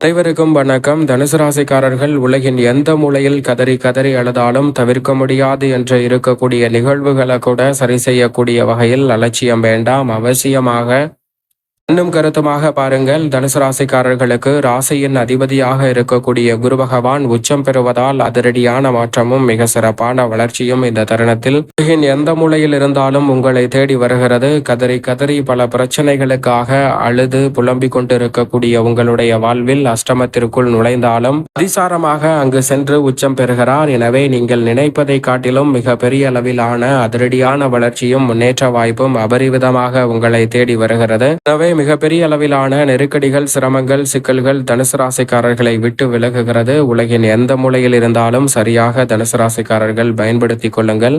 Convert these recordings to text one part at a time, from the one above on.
அனைவருக்கும் வணக்கம். தனுசு ராசிக்காரர்கள் உலகின் எந்த மூலையில் கதறி கதறி அழுதாலும் தவிர்க்க முடியாது என்று இருக்கக்கூடிய நிகழ்வுகளை கூட சரி செய்யக்கூடிய வகையில் அலட்சியம் வேண்டாம். அவசியமாக இன்னும் கருத்துமாக பாருங்கள். தனுசு ராசிக்காரர்களுக்கு ராசியின் அதிபதியாக இருக்கக்கூடிய குரு பகவான் உச்சம் பெறுவதால் அதிரடியான மாற்றமும் மிக சிறப்பான வளர்ச்சியும் இந்த தருணத்தில் உலகின் எந்த மூலையில் இருந்தாலும் உங்களை தேடி வருகிறது. கதறி கதறி பல பிரச்சனைகளுக்காக அழுது புலம்பிக் கொண்டிருக்கக்கூடிய உங்களுடைய வாழ்வில் அஷ்டமத்திற்குள் நுழைந்தாலும் அதிசாரமாக அங்கு சென்று உச்சம் பெறுகிறார். எனவே நீங்கள் நினைப்பதை காட்டிலும் மிக பெரிய அளவிலான அதிரடியான வளர்ச்சியும் முன்னேற்ற வாய்ப்பும் அபரிவிதமாக உங்களை தேடி வருகிறது. எனவே மிகப்பெரிய அளவிலான நெருக்கடிகள் சிரமங்கள் சிக்கல்கள் தனுசு ராசிக்காரர்களை விட்டு விலகுகிறது. உலகின் எந்த மூலையில் இருந்தாலும் சரியாக தனுசு ராசிக்காரர்கள் பயன்படுத்திக் கொள்ளுங்கள்.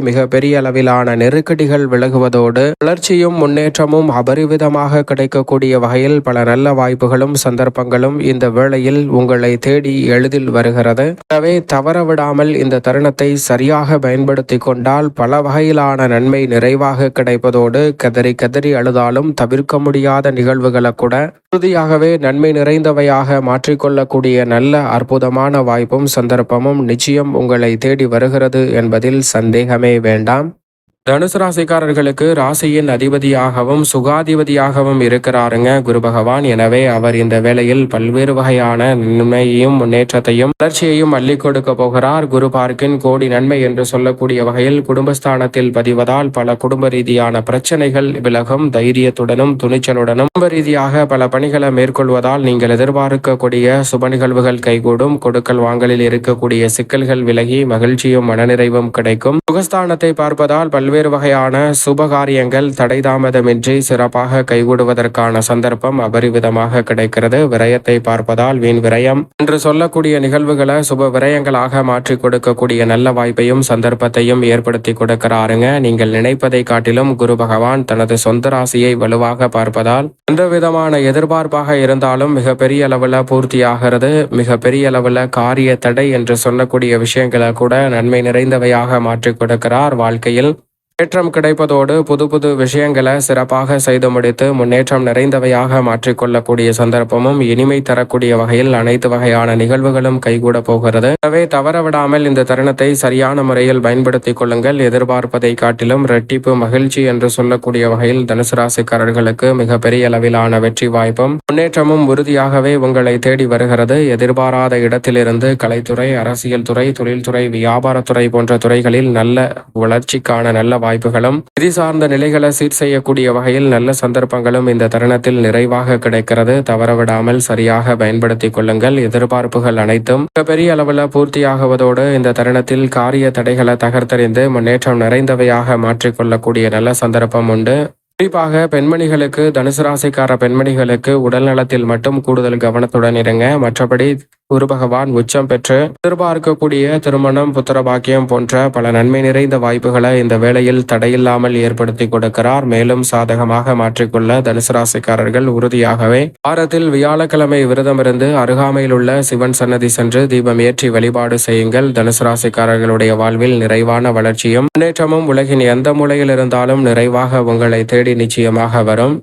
மிக பெரிய அளவிலான நெருக்கடிகள் விலகுவதோடு வளர்ச்சியும் முன்னேற்றமும் அபரிவிதமாக கிடைக்கக்கூடிய வகையில் பல நல்ல வாய்ப்புகளும் சந்தர்ப்பங்களும் இந்த வேளையில் உங்களை தேடி எளிதில் வருகிறது. எனவே தவறவிடாமல் இந்த தருணத்தை சரியாக பயன்படுத்தி கொண்டால் பல வகையிலான நன்மை நிறைவாக கிடைப்பதோடு கதறி கதறி அழுதாலும் தவிர்க்க முடியாத நிகழ்வுகளை கூட உறுதியாகவே நன்மை நிறைந்தவையாக மாற்றிக்கொள்ளக்கூடிய நல்ல அற்புதமான வாய்ப்பும் சந்தர்ப்பமும் நிச்சயம் உங்களை தேடி வருகிறது என்பதில் சந்தேகமே வேண்டாம். தனுசு ராசிக்காரர்களுக்கு ராசியின் அதிபதியாகவும் சுகாதிபதியாகவும் இருக்கிறாருங்க குரு பகவான். எனவே அவர் இந்த வேளையில் பல்வேறு வகையான நன்மையையும் முன்னேற்றத்தையும் வளர்ச்சியையும் அள்ளி கொடுக்க போகிறார். குரு பார்க்கின் கோடி நன்மை என்று சொல்லக்கூடிய வகையில் குடும்பஸ்தானத்தில் பதிவதால் பல குடும்ப ரீதியான பிரச்சனைகள் விலகும். தைரியத்துடனும் துணிச்சலுடனும் குடும்ப ரீதியாக பல பணிகளை மேற்கொள்வதால் நீங்கள் எதிர்பார்க்கக்கூடிய சுப நிகழ்வுகள் கைகூடும். கொடுக்கல் வாங்கலில் இருக்கக்கூடிய சிக்கல்கள் விலகி மகிழ்ச்சியும் மனநிறைவும் கிடைக்கும். சுகஸ்தானத்தை பார்ப்பதால் பல்வேறு வகையான சுபகாரியங்கள் தடைதாமதமின்றி சிறப்பாக கைகூடுவதற்கான சந்தர்ப்பம் அபரிவிதமாக கிடைக்கிறது. விரயத்தை பார்ப்பதால் வீண் விரயம். என்று சொல்லக்கூடிய நிகழ்வுகளை சுப விரயங்களாக மாற்றி கொடுக்கக்கூடிய நல்ல வாய்ப்பையும் சந்தர்ப்பத்தையும் ஏற்படுத்தி கொடுக்கிறாருங்க. நீங்கள் நினைப்பதை காட்டிலும் குரு பகவான் தனது சொந்த ராசியை வலுவாக பார்ப்பதால் எந்த விதமான எதிர்பார்ப்பாக இருந்தாலும் மிக பெரிய அளவுல பூர்த்தியாகிறது. மிக பெரிய அளவுல காரிய தடை என்று சொல்லக்கூடிய விஷயங்களை கூட நன்மை நிறைந்தவையாக மாற்றி கொடுக்கிறார் வாழ்க்கையில். முன்னேற்றம் கிடைப்பதோடு புது புது விஷயங்களை சிறப்பாக செய்து முடித்து முன்னேற்றம் நிறைந்தவையாக மாற்றிக்கொள்ளக்கூடிய சந்தர்ப்பமும் இனிமை தரக்கூடிய வகையில் அனைத்து வகையான நிகழ்வுகளும் கைகூட போகிறது. எனவே தவறவிடாமல் இந்த தருணத்தை சரியான முறையில் பயன்படுத்திக் கொள்ளுங்கள். எதிர்பார்ப்பதை காட்டிலும் ரெட்டிப்பு மகிழ்ச்சி என்று சொல்லக்கூடிய வகையில் தனுசு ராசிக்காரர்களுக்கு மிக பெரிய அளவிலான வெற்றி வாய்ப்பும் முன்னேற்றமும் உறுதியாகவே உங்களை தேடி வருகிறது. எதிர்பாராத இடத்திலிருந்து கலைத்துறை அரசியல் துறை தொழில்துறை வியாபாரத்துறை போன்ற துறைகளில் நல்ல வளர்ச்சிக்கான நல்ல வாய்ப்புகளும் நிதி சார்ந்த நிலைகளை சீர் செய்யக்கூடிய வகையில் நல்ல சந்தர்ப்பங்களும் இந்த தருணத்தில் நிறைவாக கிடைக்கிறது. தவறவிடாமல் சரியாக பயன்படுத்திக் கொள்ளுங்கள். எதிர்பார்ப்புகள் அனைத்தும் மிகப்பெரிய அளவில் பூர்த்தியாகுவதோடு இந்த தருணத்தில் காரிய தடைகளை தகர்த்தறிந்து முன்னேற்றம் நிறைந்தவையாக மாற்றிக்கொள்ளக்கூடிய நல்ல சந்தர்ப்பம் உண்டு. குறிப்பாக பெண்மணிகளுக்கு தனுசு ராசிக்கார பெண்மணிகளுக்கு உடல் நலத்தில் மட்டும் கூடுதல் கவனத்துடன் இருங்க. மற்றபடி குரு பகவான் உச்சம் பெற்று எதிர்பார்க்கக்கூடிய திருமணம் புத்திர பாக்கியம் போன்ற பல நன்மை நிறைந்த வாய்ப்புகளை இந்த வேளையில் தடையில்லாமல் ஏற்படுத்தி கொடுக்கிறார். மேலும் சாதகமாக மாற்றிக்கொள்ள தனுசு ராசிக்காரர்கள் உறுதியாகவே வாரத்தில் வியாழக்கிழமை விரதமிருந்து அருகாமையில் உள்ள சிவன் சன்னதி சென்று தீபம் ஏற்றி வழிபாடு செய்யுங்கள். தனுசு ராசிக்காரர்களுடைய வாழ்வில் நிறைவான வளர்ச்சியும் முன்னேற்றமும் உலகின் எந்த மூலையில் இருந்தாலும் நிறைவாக உங்களை தேடி நிச்சயமாக வரும்.